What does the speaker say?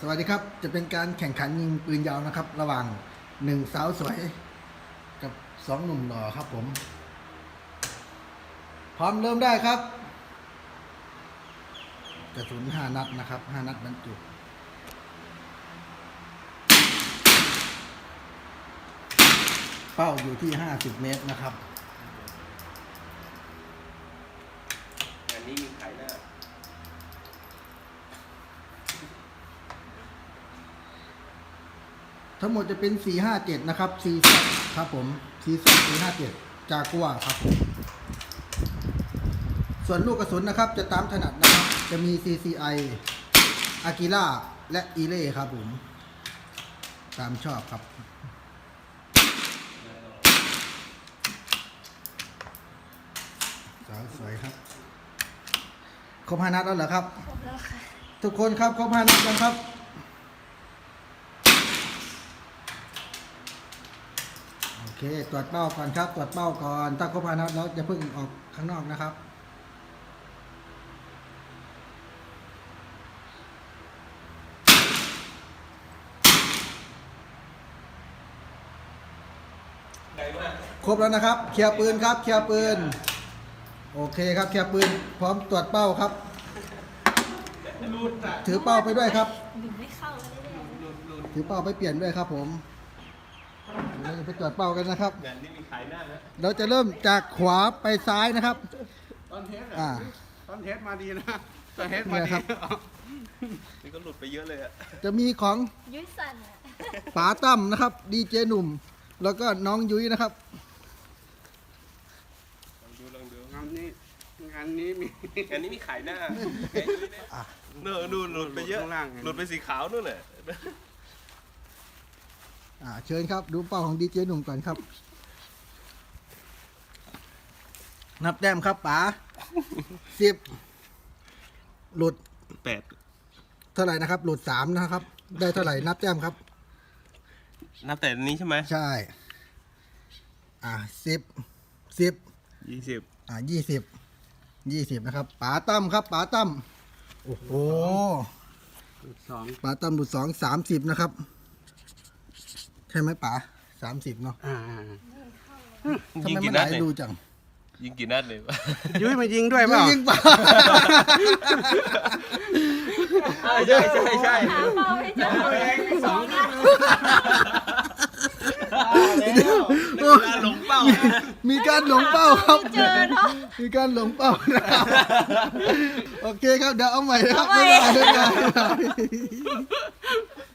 สวัสดีครับ จะเป็นการแข่งขันยิงปืนยาวนะครับ ระหว่างหนึ่งสาวสวยกับสองหนุ่มหล่อครับผม พร้อมเริ่มได้ครับกระสุนห้านัดนะครับห้านัดบรรจุเป้าอยู่ที่ห้าสิบเมตรนะครับ งานนี้มีขายหน้า ทั้งหมดจะเป็น 457 นะครับซีซครับผมซีซ457 จากกัวครับผมส่วนลูกกระสุนนะครับจะตามถนัดนะครับ จะมี CCI a g i l a และ e l e ครับผม ตามชอบครับ สาวสวยครับ ครบห้านัดแล้วเหรอครับ ครบแล้วค่ะ ทุกคนครับ ครบห้านัดกันครับ โอ เค ตรวจเป้าก่อนครับ ตรวจเป้าก่อน ถ้าครบห้านัดแล้วจะเพิ่งออกข้างนอกนะครับ ครบแล้วนะครับ เคลียร์ปืนครับ เคลียร์ปืน โอเคครับ เคลียร์ปืน พร้อมตรวจเป้าครับ ถือเป้าไปด้วยครับ ดึงไม่เข้าเลย ถือเป้าไปเปลี่ยนด้วยครับผม เราจะไปตรวจเป้ากันนะครับงานนี้มีขายหน้านะเราจะเริ่มจากขวาไปซ้ายนะครับ ตอนเทสอ่าอะตอนเทสมาดีนะตอนเทสมาเนี่ยดีครับ นี่ก็หลุดไปเยอะเลยอะจะมีของยุ้ยสั่นอะป๋าตั้มนะครับ ดีเจหนุ่ม แล้วก็น้องยุ้ยนะครับ ลองดูลองดูงานนี้งานนี้มีงานนี้มีขายหน้าเนอะดูหลุดไปเยอะข้างล่างไง หลุดไปสีขาวนู่นแหละ อ่าเชิญครับ ดูเป้าของดีเจหนุ่มก่อนครับ นับแต้มครับป๋าสิบหลุดแปดเท่าไหร่นะครับ หลุดสามนะครับ ได้เท่าไหร่นับแต้มครับ นับแต่นี้ใช่ไหมใช่ อ่าสิบสิบยี่สิบอ่ายี่สิบยี่สิบนะครับป๋าตั้มครับป๋าตั้มโอ้โหสองป๋าตั้มหลุดสองสามสิบนะครับ ใช่ไหมป๋าสามสิบเนาะอ่าทำยิงไมกี่มันนัไหดลเนี่ยดูจังยิงกี่นัดเลยยุ้ยมายิงด้วยเปล่ายิงป๋าใช่ใช่ใช่หาเป้าให้เจอสองนัดหลงเป้ามีการหลงเป้าครับ ไม่เจอเนาะ มีการหลงเป้านะครับโอเคครับเดี๋ยวเอาใหม่นะครับเอาใหม่บ๊ายบายบ๊ายบาย